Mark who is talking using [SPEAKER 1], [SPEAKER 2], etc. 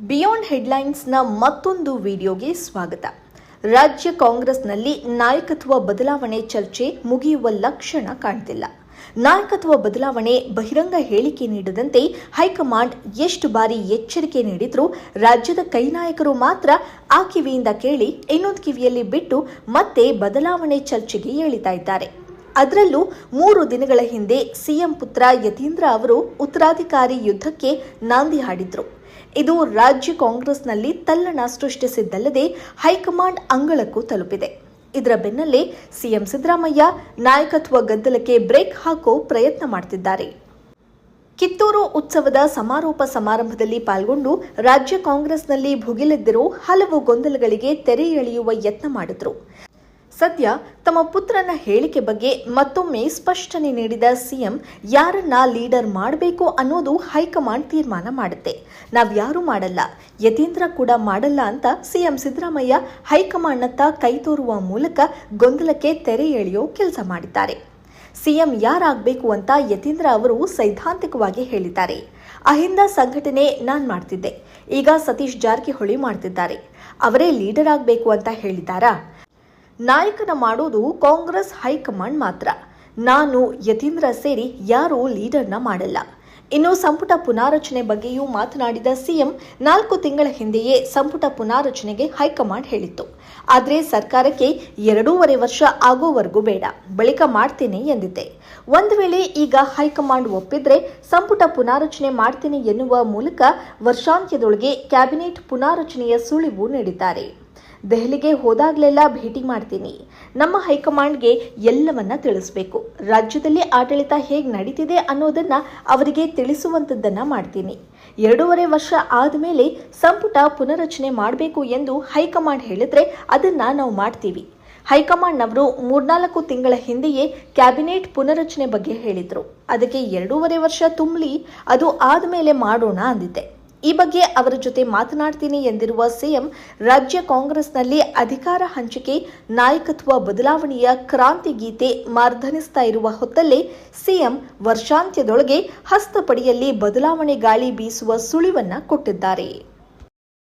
[SPEAKER 1] Beyond ಹೆಡ್ಲೈನ್ಸ್ನ ಮತ್ತೊಂದು ವಿಡಿಯೋಗೆ ಸ್ವಾಗತ. ರಾಜ್ಯ ಕಾಂಗ್ರೆಸ್ನಲ್ಲಿ ನಾಯಕತ್ವ ಬದಲಾವಣೆ ಚರ್ಚೆ ಮುಗಿಯುವ ಲಕ್ಷಣ ಕಾಣ್ತಿಲ್ಲ. ನಾಯಕತ್ವ ಬದಲಾವಣೆ ಬಹಿರಂಗ ಹೇಳಿಕೆ ನೀಡದಂತೆ ಹೈಕಮಾಂಡ್ ಎಷ್ಟು ಬಾರಿ ಎಚ್ಚರಿಕೆ ನೀಡಿದ್ರೂ ರಾಜ್ಯದ ಕೈ ನಾಯಕರು ಮಾತ್ರ ಆ ಕಿವಿಯಿಂದ ಕೇಳಿ ಇನ್ನೊಂದು ಕಿವಿಯಲ್ಲಿ ಬಿಟ್ಟು ಮತ್ತೆ ಬದಲಾವಣೆ ಚರ್ಚೆಗೆ ಎಳಿತಾ ಇದ್ದಾರೆ. ಅದರಲ್ಲೂ ಮೂರು ದಿನಗಳ ಹಿಂದೆ ಸಿಎಂ ಪುತ್ರ ಯತೀಂದ್ರ ಅವರು ಉತ್ತರಾಧಿಕಾರಿ ಯುದ್ಧಕ್ಕೆ ನಾಂದಿ ಹಾಡಿದ್ರು. ಇದು ರಾಜ್ಯ ಕಾಂಗ್ರೆಸ್ನಲ್ಲಿ ತಲ್ಲಣ ಸೃಷ್ಟಿಸಿದ್ದಲ್ಲದೆ ಹೈಕಮಾಂಡ್ ಅಂಗಳಕ್ಕೂ ತಲುಪಿದೆ. ಇದರ ಬೆನ್ನಲ್ಲೇ ಸಿಎಂ ಸಿದ್ದರಾಮಯ್ಯ ನಾಯಕತ್ವ ಗದ್ದಲಕ್ಕೆ ಬ್ರೇಕ್ ಹಾಕೋ ಪ್ರಯತ್ನ ಮಾಡ್ತಿದ್ದಾರೆ. ಕಿತ್ತೂರು ಉತ್ಸವದ ಸಮಾರೋಪ ಸಮಾರಂಭದಲ್ಲಿ ಪಾಲ್ಗೊಂಡು ರಾಜ್ಯ ಕಾಂಗ್ರೆಸ್ನಲ್ಲಿ ಭುಗಿಲೆದ್ದಿರೋ ಹಲವು ಗೊಂದಲಗಳಿಗೆ ತೆರೆ ಎಳೆಯುವ ಯತ್ನ ಮಾಡಿದ್ರು. ಸದ್ಯ ತಮ್ಮ ಪುತ್ರನ ಹೇಳಿಕೆ ಬಗ್ಗೆ ಮತ್ತೊಮ್ಮೆ ಸ್ಪಷ್ಟನೆ ನೀಡಿದ ಸಿಎಂ, ಯಾರನ್ನ ಲೀಡರ್ ಮಾಡಬೇಕು ಅನ್ನೋದು ಹೈಕಮಾಂಡ್ ತೀರ್ಮಾನ ಮಾಡುತ್ತೆ. ನಾವ್ಯಾರೂ ಮಾಡಲ್ಲ, ಯತೀಂದ್ರ ಕೂಡ ಮಾಡಲ್ಲ ಅಂತ ಸಿಎಂ ಸಿದ್ದರಾಮಯ್ಯ ಹೈಕಮಾಂಡ್ನತ್ತ ಕೈ ತೋರುವ ಮೂಲಕ ಗೊಂದಲಕ್ಕೆ ತೆರೆ ಎಳೆಯೋ ಕೆಲಸ ಮಾಡಿದ್ದಾರೆ. ಸಿಎಂ ಯಾರಾಗಬೇಕು ಅಂತ ಯತೀಂದ್ರ ಅವರು ಸೈದ್ಧಾಂತಿಕವಾಗಿ ಹೇಳಿದ್ದಾರೆ. ಅಹಿಂದ ಸಂಘಟನೆ ನಾನು ಮಾಡ್ತಿದ್ದೆ. ಈಗ ಸತೀಶ್ ಜಾರಕಿಹೊಳಿ ಮಾಡ್ತಿದ್ದಾರೆ. ಅವರೇ ಲೀಡರ್ ಆಗಬೇಕು ಅಂತ ಹೇಳಿದ್ದಾರಾ? ನಾಯಕನ ಮಾಡೋದು ಕಾಂಗ್ರೆಸ್ ಹೈಕಮಾಂಡ್ ಮಾತ್ರ. ನಾನು, ಯತೀಂದ್ರ ಸೇರಿ ಯಾರೂ ಲೀಡರ್ನ ಮಾಡಲ್ಲ. ಇನ್ನು ಸಂಪುಟ ಪುನಾರಚನೆ ಬಗ್ಗೆಯೂ ಮಾತನಾಡಿದ ಸಿಎಂ, ನಾಲ್ಕು ತಿಂಗಳ ಹಿಂದೆಯೇ ಸಂಪುಟ ಪುನಾರಚನೆಗೆ ಹೈಕಮಾಂಡ್ ಹೇಳಿತ್ತು. ಆದರೆ ಸರ್ಕಾರಕ್ಕೆ ಎರಡೂವರೆ ವರ್ಷ ಆಗೋವರೆಗೂ ಬೇಡ. ಬಳಿಕ ಮಾಡ್ತೇನೆ ಎಂದಿದ್ದೆ. ಒಂದು ವೇಳೆ ಈಗ ಹೈಕಮಾಂಡ್ ಒಪ್ಪಿದ್ರೆ ಸಂಪುಟ ಪುನಾರಚನೆ ಮಾಡ್ತೇನೆ ಎನ್ನುವ ಮೂಲಕ ವರ್ಷಾಂತ್ಯದೊಳಗೆ ಕ್ಯಾಬಿನೆಟ್ ಪುನಾರಚನೆಯ ಸುಳಿವು ನೀಡಿದ್ದಾರೆ. ದೆಹಲಿಗೆ ಹೋದಾಗಲೆಲ್ಲ ಭೇಟಿ ಮಾಡ್ತೀನಿ. ನಮ್ಮ ಹೈಕಮಾಂಡ್ಗೆ ಎಲ್ಲವನ್ನ ತಿಳಿಸ್ಬೇಕು. ರಾಜ್ಯದಲ್ಲಿ ಆಡಳಿತ ಹೇಗೆ ನಡೀತಿದೆ ಅನ್ನೋದನ್ನ ಅವರಿಗೆ ತಿಳಿಸುವಂಥದ್ದನ್ನು ಮಾಡ್ತೀನಿ. ಎರಡೂವರೆ ವರ್ಷ ಆದಮೇಲೆ ಸಂಪುಟ ಪುನರಚನೆ ಮಾಡಬೇಕು ಎಂದು ಹೈಕಮಾಂಡ್ ಹೇಳಿದ್ರೆ ಅದನ್ನ ನಾವು ಮಾಡ್ತೀವಿ. ಹೈಕಮಾಂಡ್ನವರು ಮೂರ್ನಾಲ್ಕು ತಿಂಗಳ ಹಿಂದೆಯೇ ಕ್ಯಾಬಿನೆಟ್ ಪುನರಚನೆ ಬಗ್ಗೆ ಹೇಳಿದ್ರು. ಅದಕ್ಕೆ ಎರಡೂವರೆ ವರ್ಷ ತುಂಬಲಿ, ಅದು ಆದಮೇಲೆ ಮಾಡೋಣ ಅಂದಿದ್ದೆ. ಈ ಬಗ್ಗೆ ಅವರ ಜೊತೆ ಮಾತನಾಡ್ತೀನಿ ಎಂದಿರುವ ಸಿಎಂ, ರಾಜ್ಯ ಕಾಂಗ್ರೆಸ್ನಲ್ಲಿ ಅಧಿಕಾರ ಹಂಚಿಕೆ, ನಾಯಕತ್ವ ಬದಲಾವಣೆಯ ಕ್ರಾಂತಿ ಗೀತೆ ಮಾರ್ಧನಿಸ್ತಾ ಇರುವ ಹೊತ್ತಲ್ಲೇ ಸಿಎಂ ವರ್ಷಾಂತ್ಯದೊಳಗೆ ಹಸ್ತಪಡಿಯಲ್ಲಿ ಬದಲಾವಣೆ ಗಾಳಿ ಬೀಸುವ ಸುಳಿವನ್ನ ಕೊಟ್ಟಿದ್ದಾರೆ.